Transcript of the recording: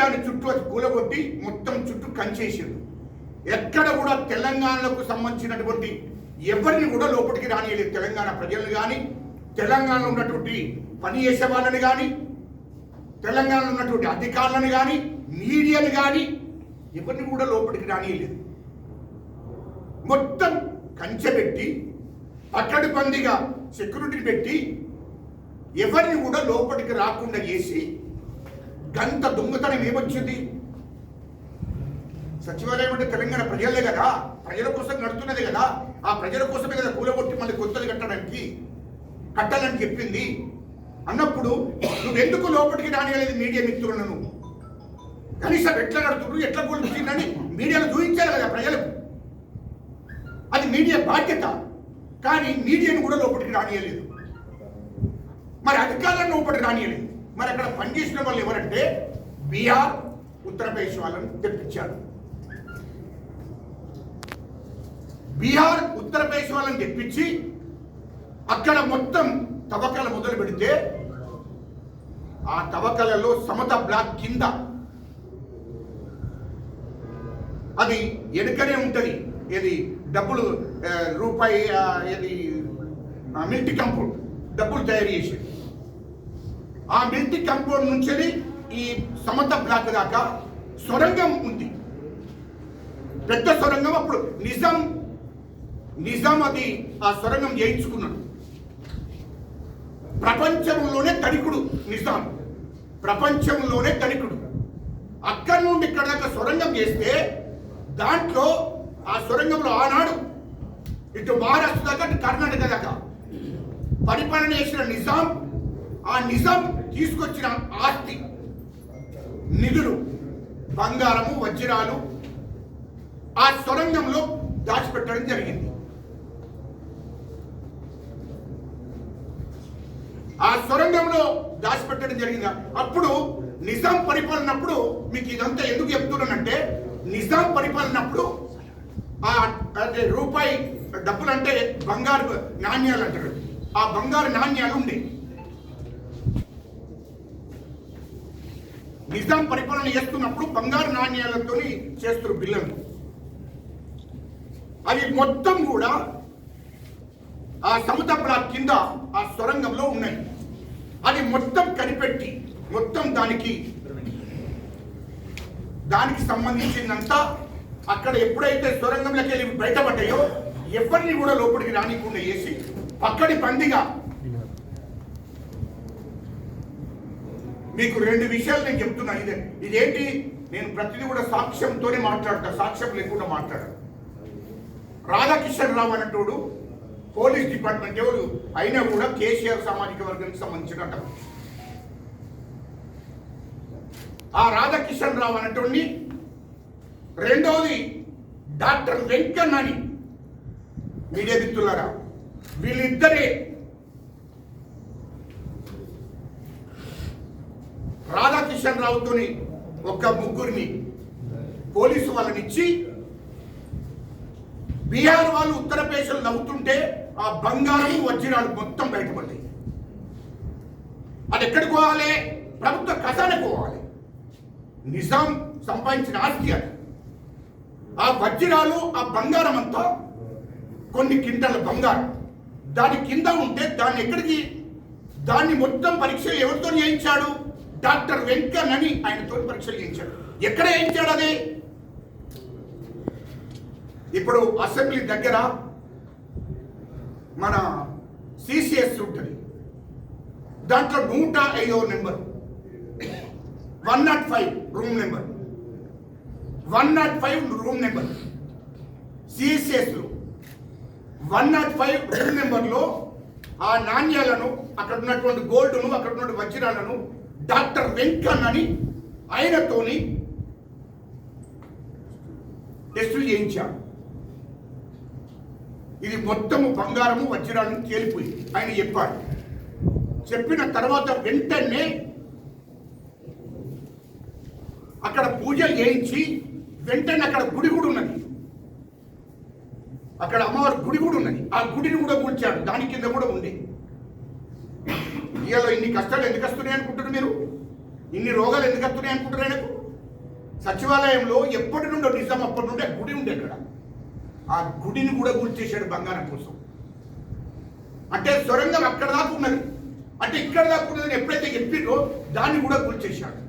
దాని చుట్టూ అది కూలగొట్టి మొత్తం చుట్టూ కంచేసారు ఎక్కడ కూడా తెలంగాణకు సంబంధించినటువంటి ఎవరిని కూడా లోపలికి రానియలేదు. తెలంగాణ ప్రజలను కానీ తెలంగాణలో ఉన్నటువంటి పని చేసే వాళ్ళని కానీ తెలంగాణలో ఉన్నటువంటి అధికారులను కానీ మీడియాని కానీ ఎవరిని కూడా లోపలికి రానియలేదు. మొత్తం కంచె పెట్టి పక్కడి పందిగా సెక్యూరిటీ పెట్టి ఎవరిని కూడా లోపలికి రాకుండా చేసి గంత దొంగతనం ఏమొచ్చింది? సచివాలయం అంటే తెలంగాణ ప్రజలే కదా. ప్రజల కోసం నడుతున్నది కదా. ఆ ప్రజల కోసమే కదా కూలగొట్టి మళ్ళీ కొత్తది కట్టడానికి కట్టాలని చెప్పింది. అన్నప్పుడు నువ్వెందుకు లోపలికి రానియలేదు మీడియా మిత్రులను? కనీసం ఎట్లా నడుతున్నారు ఎట్లా కూలుతుందని మీడియాలో చూపించాలి కదా ప్రజలకు. అది మీడియా బాధ్యత. కానీ మీడియాను కూడా లోపలికి రానియలేదు. మరి అధికారులను లోపలికి రానియలేదు. మరి అక్కడ పనిచేసిన వాళ్ళు ఎవరంటే బీహార్ ఉత్తరప్రదేశ్ వాళ్ళని తెప్పించారు బీహార్ ఉత్తరప్రదేశ్ వాళ్ళని తెప్పించి అక్కడ మొత్తం తవ్వకాలు మొదలు పెడితే ఆ తవ్వకాలలో సమత బ్లాక్ కింద అది ఎనుకనే ఉంటుంది. ఇది డబ్బులు రూపాయి ఇది ఆ, మిల్టీ కంపౌండ్ డబ్బులు తయారు చేసేది. ఆ మిల్టీ కంపౌండ్ నుంచి ఈ సమత బ్లాక్ దాకా సొరంగం ఉంది. పెద్ద సొరంగం అప్పుడు నిజాం నిజాం అది ఆ సొరంగం చేయించుకున్నాడు ప్రపంచంలోనే తనికుడు నిజాం ప్రపంచంలోనే తనికుడు అక్కడి నుండి ఇక్కడ దాకా సొరంగం చేస్తే దాంట్లో ఆ సొరంగంలో ఆనాడు ఇటు మహారాష్ట్ర దాకా ఇటు కర్ణాటక దాకా పరిపాలన చేసిన నిజాం ఆ నిజాం తీసుకొచ్చిన ఆస్తి. నిధులు బంగారము వజ్రాలు ఆ సొరంగంలో దాచిపెట్టడం జరిగింది. ఆ సొరంగంలో దాచిపెట్టడం జరిగింది? అప్పుడు నిజాం పరిపాలనప్పుడు మీకు ఇదంతా ఎందుకు చెప్తున్నానంటే నిజాం పరిపాలనప్పుడు ఆ అదే రూపాయి డబ్బులు అంటే బంగారు నాణ్యాలు అంటారు. ఆ బంగారు నాణ్యాలు ఉండేవి నిజాం పరిపాలన చేస్తున్నప్పుడు బంగారు నాణ్యాలతో చేస్తారు బిల్లులు అవి మొత్తం కూడా ఆ సముద్ర కింద ఆ సొరంగంలో ఉన్నాయి. అది మొత్తం కనిపెట్టి మొత్తం దానికి దానికి సంబంధించిందంతా అక్కడ ఎప్పుడైతే సొరంగంలోకి వెళ్ళి బయటపడ్డాయో ఎవరిని కూడా లోపలికి రానికుండా చేసి పక్కడి పందిగా మీకు రెండు విషయాలు నేను చెప్తున్నా. ఇదే ఇదేంటి? నేను ప్రతిదీ కూడా సాక్ష్యంతోనే మాట్లాడతా సాక్ష్యం లేకుండా మాట్లాడను. రాధాకిషన్ రావు అనేటోడు పోలీస్ డిపార్ట్మెంట్ ఎవరు? అయినా కూడా కేసీఆర్ సామాజిక వర్గానికి సంబంధించిన అతను. ఆ రాధాకిషన్ రావు అనేటోడిని రెండవది డాక్టర్ వెంకన్న అని మీడియా మిత్రులారా వీళ్ళిద్దరే రాధాకిషన్ రావుతోని ఒక ముగ్గురిని పోలీసు వాళ్ళని ఇచ్చి బీహార్ వాళ్ళు ఉత్తరప్రదేశ్లో నవ్వుతుంటే ఆ బంగారం వజ్రాలు మొత్తం బయటపడ్డాయి. అది ఎక్కడికి పోవాలి? ప్రభుత్వ ఖజానకు పోవాలి. నిజాం సంపాదించిన ఆస్తి అది. ఆ వజ్రాలు ఆ బంగారం అంతా కొన్ని కింటల బంగారం. దాని కింద ఉంటే దాన్ని ఎక్కడికి? దాన్ని మొత్తం పరీక్షలు ఎవరితో చేయించాడు? డాక్టర్ వెంకన్ అని తోటి పరీక్షలు చేయించాడు. ఎక్కడ చేయించాడు అది? ఇప్పుడు అసెంబ్లీ దగ్గర మన సిసిఎస్ ఉంటుంది. దాంట్లో నూట ఐదో number. One nought five room number. One nought five room number. సిసిఎస్లో one not five room నెంబర్లో ఆ నాణ్యాలను అక్కడ ఉన్నటువంటి గోల్డ్ను అక్కడ ఉన్నటువంటి వజ్రాలను డాక్టర్ వెంకన్ అని ఆయనతోని టెస్టులు చేయించాడు ఇది మొత్తము బంగారము వజ్రాలను తేలిపోయింది ఆయన చెప్పాడు. చెప్పిన తర్వాత వెంటనే అక్కడ పూజలు చేయించి వెంటనే అక్కడ గుడి కూడా ఉన్నది. అక్కడ అమ్మవారి గుడి కూడా ఉన్నది. ఆ గుడిని కూడా కూల్చాడు దాని కింద కూడా ఉంది. ఇవాళ ఇన్ని కష్టాలు ఎందుకు వస్తున్నాయి అనుకుంటున్నారు మీరు? ఇన్ని రోగాలు ఎందుకు వస్తున్నాయి అనుకుంటున్నారు ఆయనకు? సచివాలయంలో ఎప్పటి నుండో నిజాం అప్పటి నుండి ఆ గుడి ఉండే అక్కడ. ఆ గుడిని కూడా గుర్తించాడు బంగారం కోసం. అంటే సొరంగం అక్కడ దాకా ఉన్నది. అంటే ఇక్కడ దాకా ఉన్నదని ఎప్పుడైతే చెప్పిండ్రో దాన్ని కూడా కూల్చేశాడు